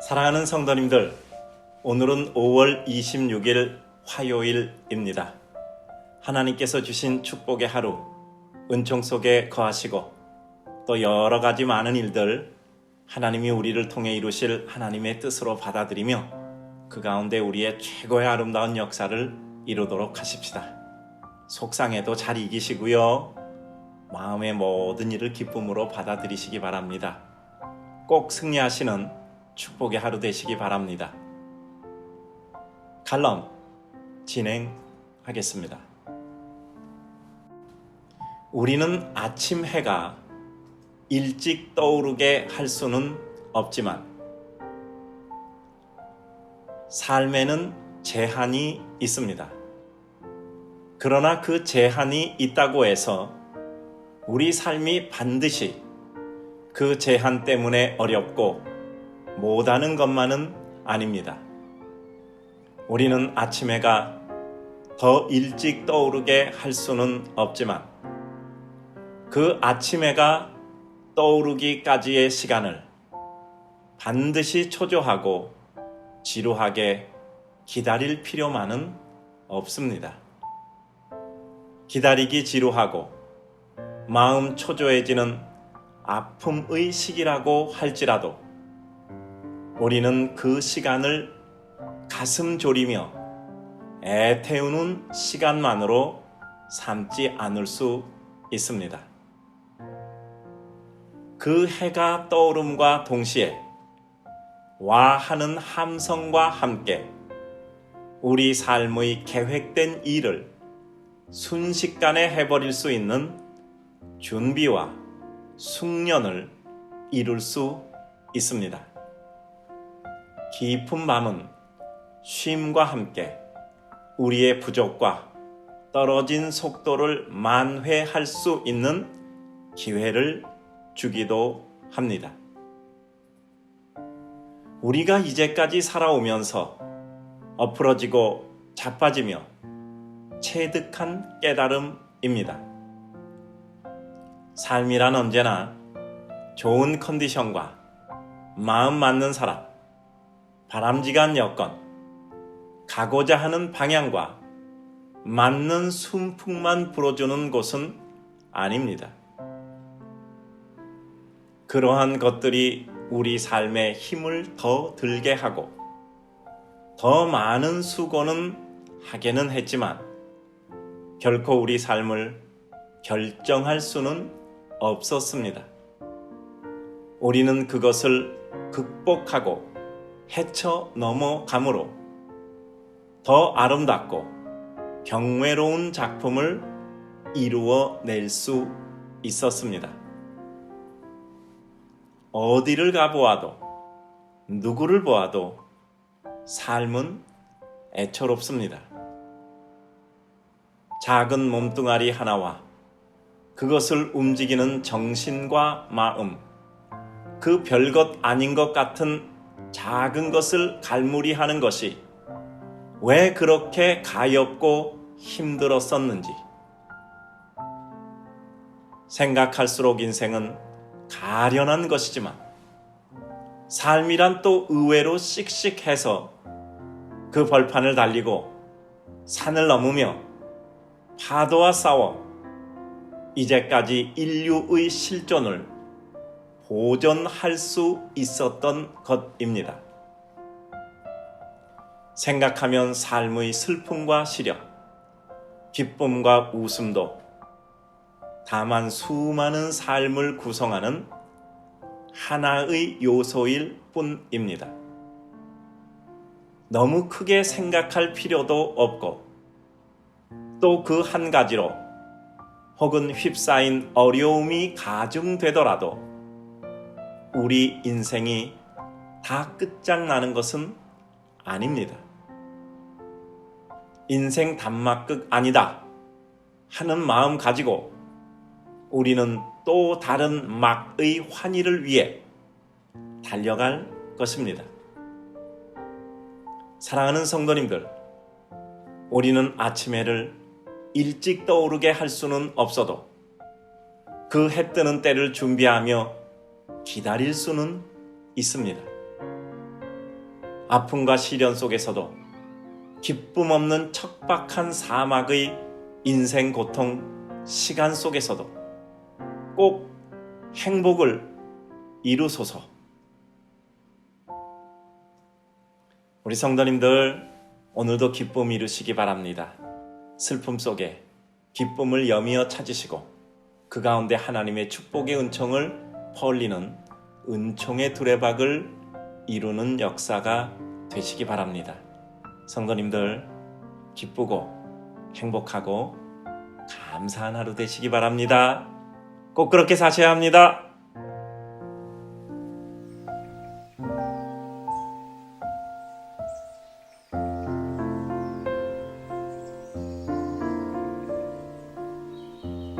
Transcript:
사랑하는 성도님들, 오늘은 5월 26일 화요일입니다. 하나님께서 주신 축복의 하루, 은총 속에 거하시고 또 여러 가지 많은 일들 하나님이 우리를 통해 이루실 하나님의 뜻으로 받아들이며 그 가운데 우리의 최고의 아름다운 역사를 이루도록 하십시다. 속상해도 잘 이기시고요. 마음의 모든 일을 기쁨으로 받아들이시기 바랍니다. 꼭 승리하시는 축복의 하루 되시기 바랍니다. 칼럼 진행하겠습니다. 우리는 아침 해가 일찍 떠오르게 할 수는 없지만 삶에는 제한이 있습니다. 그러나 그 제한이 있다고 해서 우리 삶이 반드시 그 제한 때문에 어렵고 못하는 것만은 아닙니다. 우리는 아침 해가 더 일찍 떠오르게 할 수는 없지만 그 아침 해가 떠오르기까지의 시간을 반드시 초조하고 지루하게 기다릴 필요만은 없습니다. 기다리기 지루하고 마음 초조해지는 아픔의 시기라고 할지라도 우리는 그 시간을 가슴 졸이며 애태우는 시간만으로 삼지 않을 수 있습니다. 그 해가 떠오름과 동시에 와 하는 함성과 함께 우리 삶의 계획된 일을 순식간에 해버릴 수 있는 준비와 숙련을 이룰 수 있습니다. 깊은 밤은 쉼과 함께 우리의 부족과 떨어진 속도를 만회할 수 있는 기회를 주기도 합니다. 우리가 이제까지 살아오면서 엎으러지고 자빠지며 체득한 깨달음입니다. 삶이란 언제나 좋은 컨디션과 마음 맞는 사람, 바람직한 여건, 가고자 하는 방향과 맞는 순풍만 불어주는 곳은 아닙니다. 그러한 것들이 우리 삶에 힘을 더 들게 하고 더 많은 수고는 하게는 했지만 결코 우리 삶을 결정할 수는 없었습니다. 우리는 그것을 극복하고 헤쳐 넘어감으로 더 아름답고 경외로운 작품을 이루어 낼 수 있었습니다. 어디를 가보아도 누구를 보아도 삶은 애처롭습니다. 작은 몸뚱아리 하나와 그것을 움직이는 정신과 마음, 그 별것 아닌 것 같은 작은 것을 갈무리하는 것이 왜 그렇게 가엽고 힘들었었는지. 생각할수록 인생은 가련한 것이지만 삶이란 또 의외로 씩씩해서 그 벌판을 달리고 산을 넘으며 파도와 싸워 이제까지 인류의 실존을 보존할 수 있었던 것입니다. 생각하면 삶의 슬픔과 시련, 기쁨과 웃음도 다만 수많은 삶을 구성하는 하나의 요소일 뿐입니다. 너무 크게 생각할 필요도 없고 또 그 한 가지로 혹은 휩싸인 어려움이 가중되더라도 우리 인생이 다 끝장나는 것은 아닙니다. 인생 단막극 아니다 하는 마음 가지고 우리는 또 다른 막의 환희를 위해 달려갈 것입니다. 사랑하는 성도님들, 우리는 아침 해를 일찍 떠오르게 할 수는 없어도 그 해 뜨는 때를 준비하며 기다릴 수는 있습니다. 아픔과 시련 속에서도 기쁨 없는 척박한 사막의 인생 고통 시간 속에서도 꼭 행복을 이루소서. 우리 성도님들 오늘도 기쁨 이루시기 바랍니다. 슬픔 속에 기쁨을 여미어 찾으시고 그 가운데 하나님의 축복의 은총을 펄리는 은총의 두레박을 이루는 역사가 되시기 바랍니다. 성도님들 기쁘고 행복하고 감사한 하루 되시기 바랍니다. 꼭 그렇게 사셔야 합니다.